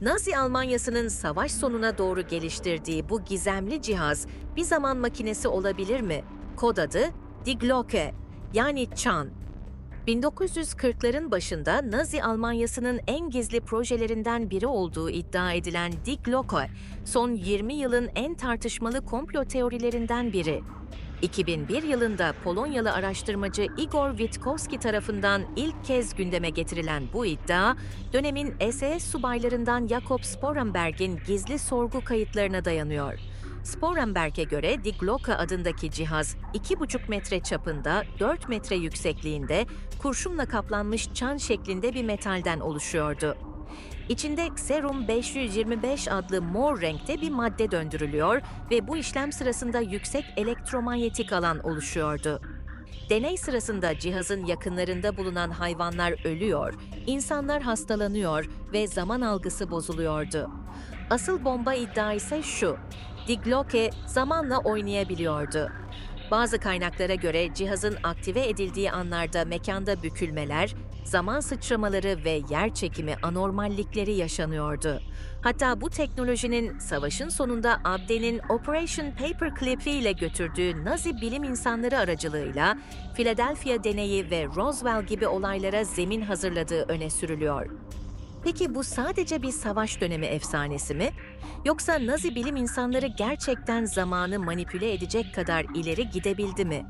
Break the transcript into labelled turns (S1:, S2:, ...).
S1: Nazi Almanyası'nın savaş sonuna doğru geliştirdiği bu gizemli cihaz bir zaman makinesi olabilir mi? Kod adı Die yani çan. 1940'ların başında Nazi Almanyası'nın en gizli projelerinden biri olduğu iddia edilen Die son 20 yılın en tartışmalı komplo teorilerinden biri. 2001 yılında Polonyalı araştırmacı Igor Witkowski tarafından ilk kez gündeme getirilen bu iddia, dönemin SS subaylarından Jakob Sporenberg'in gizli sorgu kayıtlarına dayanıyor. Sporenberg'e göre Die Glocke adındaki cihaz 2,5 metre çapında, 4 metre yüksekliğinde, kurşunla kaplanmış çan şeklinde bir metalden oluşuyordu. İçinde serum 525 adlı mor renkte bir madde döndürülüyor ve bu işlem sırasında yüksek elektromanyetik alan oluşuyordu. Deney sırasında cihazın yakınlarında bulunan hayvanlar ölüyor, insanlar hastalanıyor ve zaman algısı bozuluyordu. Asıl bomba iddia ise şu, Die Glocke zamanla oynayabiliyordu. Bazı kaynaklara göre cihazın aktive edildiği anlarda mekanda bükülmeler, zaman sıçramaları ve yer çekimi anormallikleri yaşanıyordu. Hatta bu teknolojinin savaşın sonunda Abde'nin Operation Paperclip ile götürdüğü Nazi bilim insanları aracılığıyla Philadelphia deneyi ve Roswell gibi olaylara zemin hazırladığı öne sürülüyor. Peki bu sadece bir savaş dönemi efsanesi mi? Yoksa Nazi bilim insanları gerçekten zamanı manipüle edecek kadar ileri gidebildi mi?